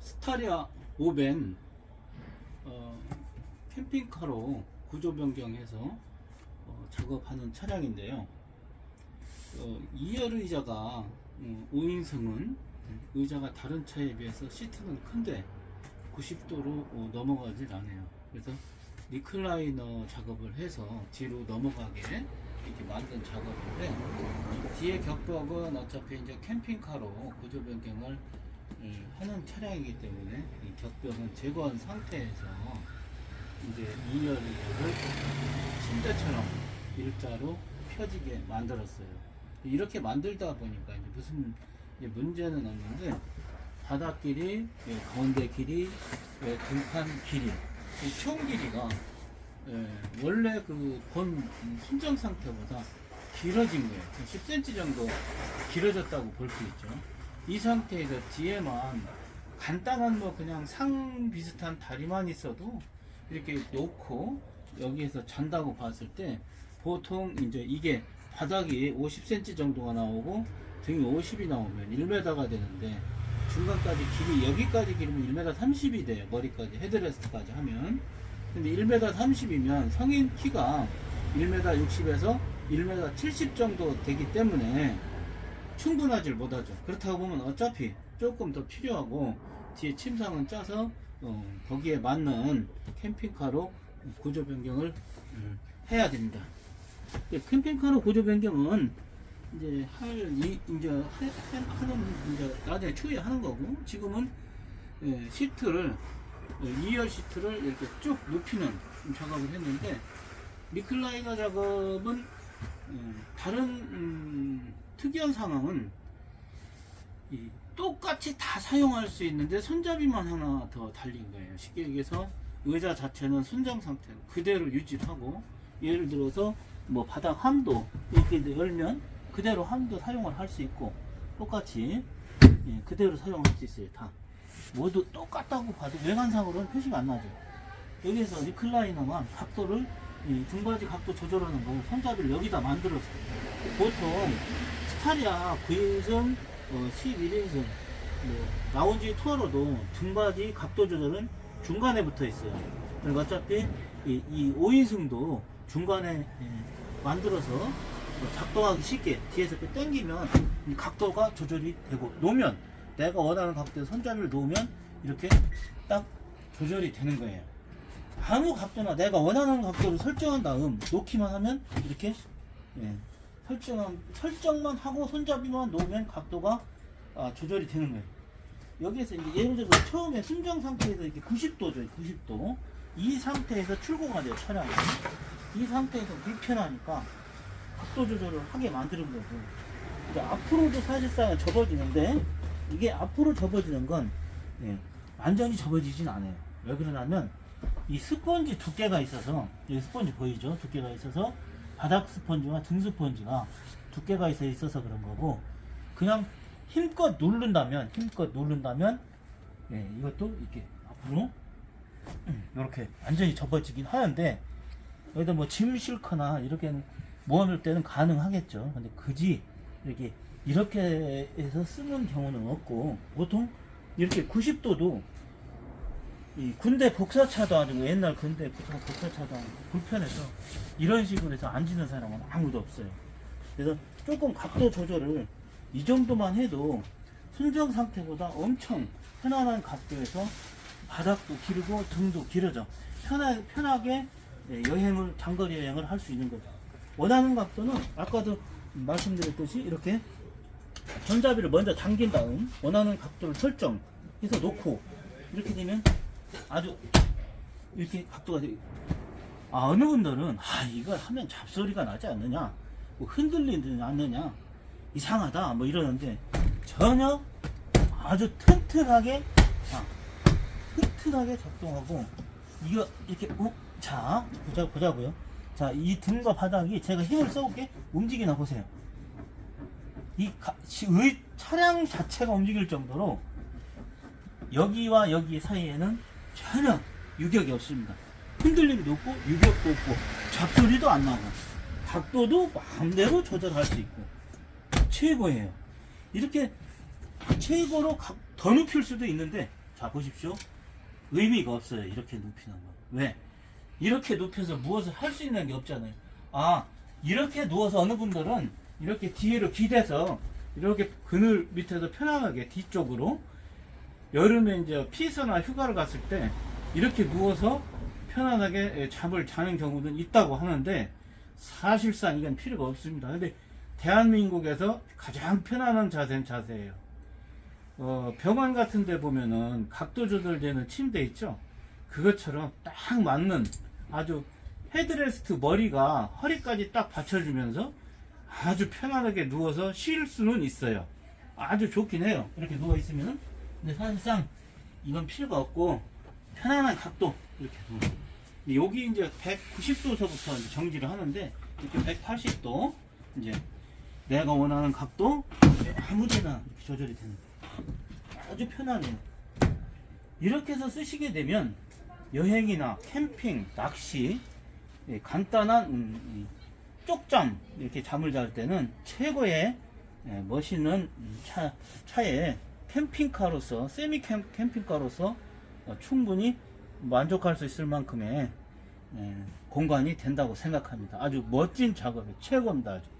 스타리아 오벤 어, 캠핑카로 구조 변경해서 어, 작업하는 차량인데요. 어, 2열 의자가 어, 5인승은 의자가 다른 차에 비해서 시트는 큰데 90도로 어, 넘어가질 않아요. 그래서 리클라이너 작업을 해서 뒤로 넘어가게 이렇게 만든 작업인데 뒤에 격벽은 어차피 이제 캠핑카로 구조 변경을 음, 하는 차량이기 때문에 이 격벽은 제거한 상태에서 이제 2열을 침대처럼 일자로 펴지게 만들었어요. 이렇게 만들다 보니까 이제 무슨 이제 문제는 없는데 바닥 길이, 예, 가운데 길이, 예, 등판 길이, 이 총 길이가 예, 원래 그 본 순정 상태보다 길어진 거예요. 10cm 정도 길어졌다고 볼 수 있죠. 이 상태에서 뒤에만 간단한 뭐 그냥 상 비슷한 다리만 있어도 이렇게 놓고 여기에서 잔다고 봤을 때 보통 이제 이게 바닥이 50cm 정도가 나오고 등이 50이 나오면 1m가 되는데 중간까지 길이 여기까지 길이면 1m 30이 돼요. 머리까지 헤드레스트까지 하면. 근데 1m 30이면 성인 키가 1m 60에서 1m 70 정도 되기 때문에 충분하질 못하죠. 그렇다고 보면 어차피 조금 더 필요하고 뒤에 침상은 짜서 어, 거기에 맞는 캠핑카로 구조 변경을 음, 해야 됩니다. 이 캠핑카로 구조 변경은 이제 할 이, 이제 해, 해- 하는 이제 나중에 추후에 하는 거고 지금은 예, 시트를 어, 2열 시트를 이렇게 쭉 눕히는 작업을 했는데 리클라이너 작업은 음, 다른 음, 특이한 상황은 이 똑같이 다 사용할 수 있는데 손잡이만 하나 더 달린 거예요. 쉽게 얘기해서 의자 자체는 순정 상태로 그대로 유지하고 예를 들어서 뭐 바닥 함도 이렇게 열면 그대로 함도 사용을 할 수 있고 똑같이 예, 그대로 사용할 수 있어요. 다 모두 똑같다고 봐도 외관상으로는 표시가 안 나죠. 여기에서 리클라이너만 각도를 이 등받이 각도 조절하는 거 손잡이를 여기다 만들었어요. 보통 스타리아 9인승, 어, 11인승, 뭐 라운지 투어로도 등받이 각도 조절은 중간에 붙어 있어요. 그리고 어차피 이, 이 5인승도 중간에 예, 만들어서 뭐 작동하기 쉽게 뒤에서 이렇게 당기면 이 각도가 조절이 되고 놓으면 내가 원하는 각도에 손잡이를 놓으면 이렇게 딱 조절이 되는 거예요. 아무 각도나 내가 원하는 각도를 설정한 다음 놓기만 하면 이렇게 예, 설정 설정만 하고 손잡이만 놓으면 각도가 아, 조절이 되는 거예요. 여기에서 이제 예를 들어 처음에 순정 상태에서 이렇게 90도죠, 90도. 이 상태에서 출고가 돼요, 차량이. 이 상태에서 불편하니까 각도 조절을 하게 만드는 거고. 이제 앞으로도 사실상 접어지는데 이게 앞으로 접어지는 건 예, 완전히 접어지진 않아요. 왜 그러냐면 이 스펀지 두께가 있어서 여기 스펀지 보이죠? 두께가 있어서 바닥 스펀지와 등 스펀지가 두께가 있어 있어서 그런 거고 그냥 힘껏 누른다면 힘껏 누른다면 예, 이것도 이렇게 앞으로 이렇게 완전히 접어지긴 하는데 여기다 뭐짐 싣거나 이렇게 모아놓을 때는 가능하겠죠. 근데 굳이 이렇게 이렇게 해서 쓰는 경우는 없고 보통 이렇게 90도도 이 군대 복사차도 아니고 옛날 군대 복사- 복사차도 아니고 불편해서 이런 식으로 해서 앉는 사람은 아무도 없어요. 그래서 조금 각도 조절을 이 정도만 해도 순정 상태보다 엄청 편안한 각도에서 바닥도 길고 등도 길어져 편하, 편하게 예, 여행을 장거리 여행을 할 수 있는 거죠. 원하는 각도는 아까도 말씀드렸듯이 이렇게 손잡이를 먼저 당긴 다음 원하는 각도를 설정해서 놓고 이렇게 되면 아주 이렇게 각도가 돼. 아, 어느 분들은 아 이걸 하면 잡소리가 나지 않느냐? 뭐 흔들리지 않느냐? 이상하다. 뭐 이러는데 전혀 아주 튼튼하게 아, 튼튼하게 작동하고 이거 이렇게 어? 자 보자 보자고요. 자 이 등과 바닥이 제가 힘을 써볼게. 움직이나 보세요. 이 의, 차량 자체가 움직일 정도로 여기와 여기 사이에는 전혀 유격이 없습니다. 흔들림도 없고 유격도 없고 잡소리도 안 나고 각도도 마음대로 조절할 수 있고 최고예요. 이렇게 최고로 각- 더 눕힐 수도 있는데 자 보십시오. 의미가 없어요. 이렇게 눕히는 거. 왜? 이렇게 눕혀서 무엇을 할 수 있는 게 없잖아요. 아 이렇게 누워서 어느 분들은 이렇게 뒤로 기대서 이렇게 그늘 밑에서 편안하게 뒤쪽으로 여름에 이제 피서나 휴가를 갔을 때 이렇게 누워서 편안하게 예, 잠을 자는 경우도 있다고 하는데 사실상 이건 필요가 없습니다. 근데 대한민국에서 가장 편안한 자세는 자세예요. 어, 병원 같은 데 보면은 각도 조절되는 침대 있죠? 그것처럼 딱 맞는 아주 헤드레스트 머리가 허리까지 딱 받쳐주면서 아주 편안하게 누워서 쉴 수는 있어요. 아주 좋긴 해요. 이렇게 누워 있으면은. 근데 사실상 이건 필요가 없고 편안한 각도 이렇게. 여기 이제 190도서부터 정지를 하는데 이렇게 180도 이제 내가 원하는 각도 아무데나 조절이 되는. 아주 편하네요. 이렇게 해서 쓰시게 되면 여행이나 캠핑, 낚시, 예, 간단한 음, 이 쪽잠 이렇게 잠을 잘 때는 최고의 예, 멋있는 음, 차, 차에 캠핑카로서 세미 캠, 캠핑카로서 어, 충분히 만족할 수 있을 만큼의 예, 공간이 된다고 생각합니다. 아주 멋진 작업이 최고입니다. 아주.